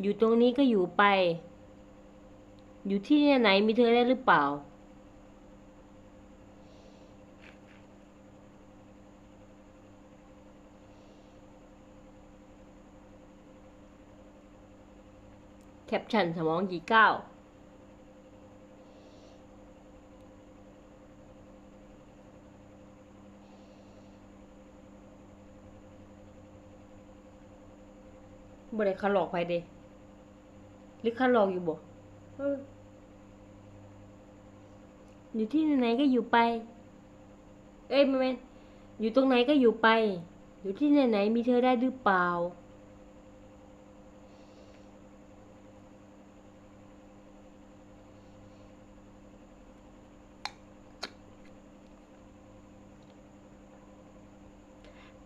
อยู่ตรงนี้ก็อยู่ไป อยู่ที่ไหนมีเธอได้หรือเปล่า แคปชั่นสมองกี่ก้าบ่ได้คันหลอกไปเด้ หรือคันหลอกอยู่บ่อออยู่ที่ไหนก็อยู่ไป เอ้ยไม่แม่นอยู่ตรงไหนก็อยู่ไป อยู่ที่ไหนๆมีเธอได้หรือเปล่า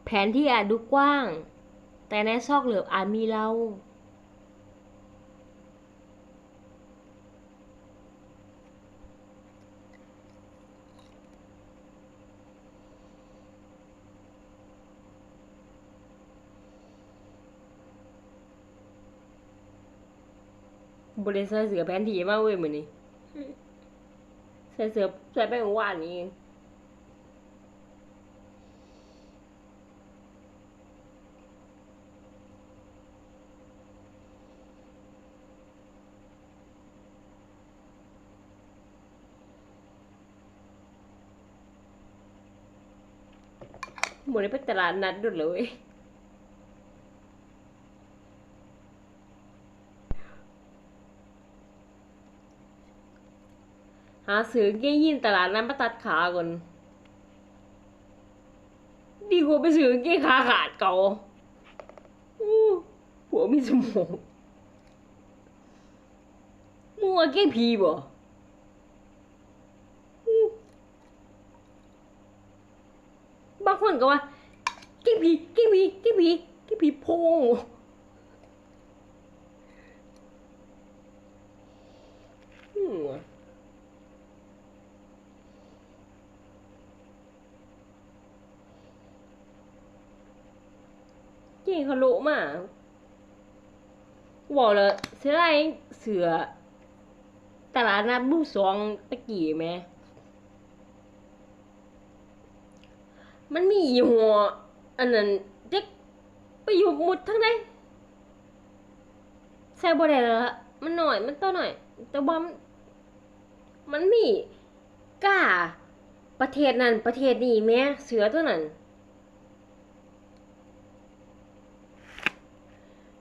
แผนที่อาจดูกว้าง แต่ในซอกเหลือบอาจมีเรา บริใส่เสือแผนที่มากเว้ยเหมือนนี้ใส่เสือใส่ไปเมื่อวานนี้เองบริไปตลาดนัดดุดเลยเว้ย หาซื้อเกงยีนตลาดนั้นมาตัดขาก่อนดีกว่าไปซื้อกางเกงขาขาดเก่าอู้หัวมีสมองมัวาเกงผีบ่อู้บางคนก็ว่าเกงผีเกงผีเกงผีเกงผีโพงอืม เก่เขาโลมาบอกเลยเสียดายเสือ ตลาดนัดบูสองตะกี้ไหม มันมียี่ห้ออันนั้นเด็กไปอยู่หมุดทั้งใดใส่บ่ได้แล้วละมันหน่อยมันตัวหน่อย แต่ว่ามันมันมีกล้าประเทศนั้นประเทศนี้แหม่เสือตัวนั้น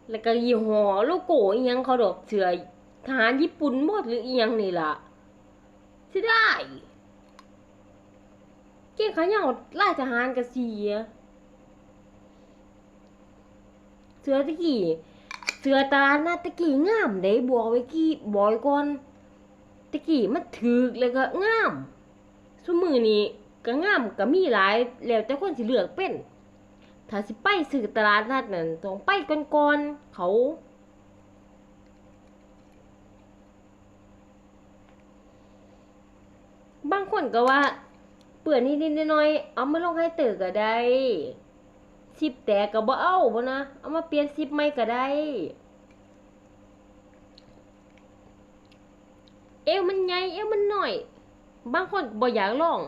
แล้วก็ยี่ห้อโลโก้อีหยังเขาดอกเสือทหารญี่ปุ่นหมดหรืออีหยังนี่ล่ะสิได้ เก่งขายาวลายทหารก็เสียเสือตะกี้เสือตาหน้าตะกี้งามได้บอกไว้กี้บอยก่อนตะกี้มันถึกแล้วก็งามซุมือนี้ก็งามก็มีหลายแล้วแต่คนสิเลือกเป็น ถ้าสิไปซื้อตลาดนัดนั่นต้องไปก่อนๆเขาบางคนก็ว่าเปื่อนนิดๆน้อยๆเอามาลงให้เตอก็ได้ซิปแตกก็บ่เอาบ่นะเอามาเปลี่ยนซิปใหม่ก็ได้ เอวมันใหญ่เอวมันน้อย บางคนบ่อยากลอง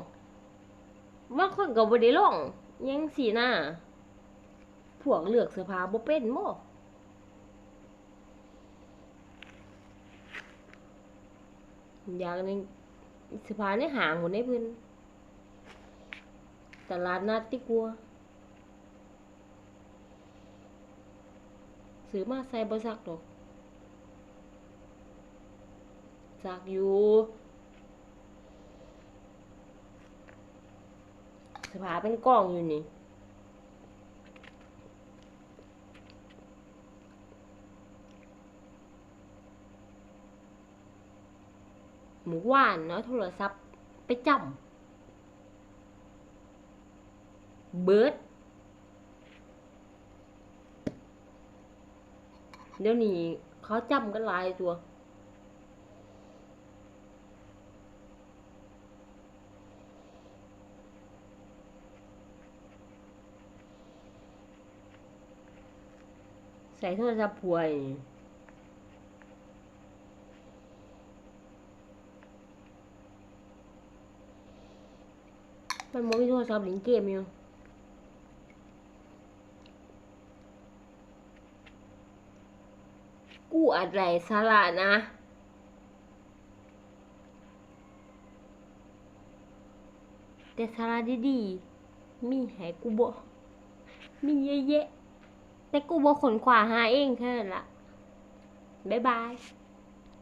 บางคนก็บ่ได้ลองยังสีหน้า พวกเลือกเสื้อผ้าบ่เป็นบ่อย่างนึงเสื้อผ้าในห้างหมดในเพิ่นตลาดนัดติกลัวซื้อมาใส่บ่ซักดอกซักอยู่เสื้อผ้าเป็นกล่องอยู่นี่ หมู่ว่านเนาะโทรศัพท์ไปจำเบิร์ดเดี๋ยวนี้เขาจำกันหลายตัว ใส่โทรศัพท์ป่วย มันบ่มีโทรศัพท์เล่นเกมอยู่กูอัดไหลสาระนะแต่สาระดีๆมีให้กูบ่มีเยอะแยะแต่กูบ่ขนขวาหาเองเท่นั้นล่ะบ๊ายบาย